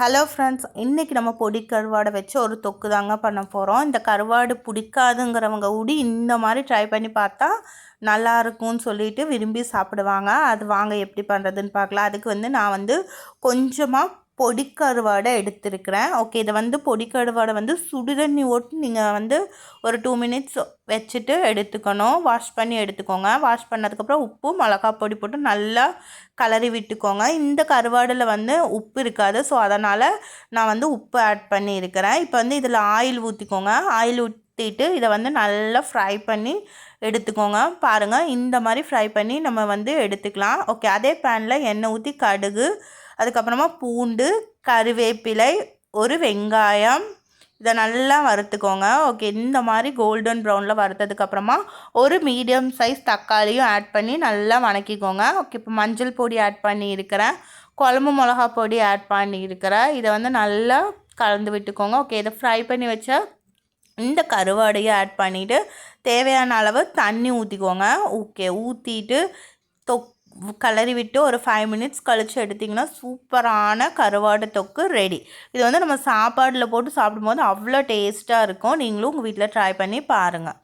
Hello friends இன்றைக்கி நம்ம பொடி கருவாடை வச்சு ஒரு தொக்கு தாங்க பண்ண போகிறோம் இந்த கருவாடு பிடிக்காதுங்கிறவங்க கூடி இந்த மாதிரி ட்ரை பண்ணி பார்த்தா நல்லா இருக்கும்னு சொல்லிட்டு விரும்பி சாப்பிடுவாங்க. அது வாங்க எப்படி பண்ணுறதுன்னு பார்க்கலாம். அதுக்கு வந்து நான் வந்து கொஞ்சமாக பொடி கருவாடை எடுத்துருக்கிறேன். ஓகே இதை வந்து பொடி கருவாடை வந்து சுடுதண்ணி ஓட்டு நீங்கள் வந்து ஒரு டூ மினிட்ஸ் வச்சுட்டு எடுத்துக்கணும். வாஷ் பண்ணி எடுத்துக்கோங்க. வாஷ் பண்ணதுக்கப்புறம் உப்பு மிளகா பொடி போட்டு நல்லா கலரி விட்டுக்கோங்க. இந்த கருவாடில் வந்து உப்பு இருக்காது. ஸோ அதனால் நான் வந்து உப்பு ஆட் பண்ணியிருக்கிறேன். இப்போ வந்து இதில் ஆயில் ஊற்றிக்கோங்க ஆயில் ஊற்றிட்டு இதை வந்து நல்லா ஃப்ரை பண்ணி எடுத்துக்கோங்க. பாருங்கள் இந்த மாதிரி ஃப்ரை பண்ணி நம்ம வந்து எடுத்துக்கலாம். ஓகே அதே பேனில் எண்ணெய் ஊற்றி கடுகு அதுக்கப்புறமா பூண்டு கருவேப்பிலை ஒரு வெங்காயம். இதை நல்லா வறுத்துக்கோங்க. ஓகே இந்த மாதிரி கோல்டன் ப்ரௌனில் வறுத்ததுக்கப்புறமா ஒரு மீடியம் சைஸ் தக்காளியும் ஆட் பண்ணி நல்லா வணக்கிக்கோங்க. ஓகே இப்போ மஞ்சள் பொடி ஆட் பண்ணி இருக்கிறேன் குழம்பு மிளகா பொடி ஆட் பண்ணி இருக்கிறேன் இதை வந்து நல்லா கலந்து விட்டுக்கோங்க. ஓகே இதை ஃப்ரை பண்ணி வச்ச இந்த கருவாடையை ஆட் பண்ணிவிட்டு தேவையான அளவு தண்ணி ஊற்றிக்கோங்க ஓகே ஊற்றிட்டு தொக் கலரி விட்டு ஒரு ஃபைவ் மினிட்ஸ் கழித்து எடுத்திங்கன்னா சூப்பரான கருவாடு தொக்கு ரெடி இது வந்து நம்ம சாப்பாடில் போட்டு சாப்பிடும்போது அவ்வளோ டேஸ்ட்டாக இருக்கும். நீங்களும் உங்கள் வீட்டில் ட்ரை பண்ணி பாருங்கள்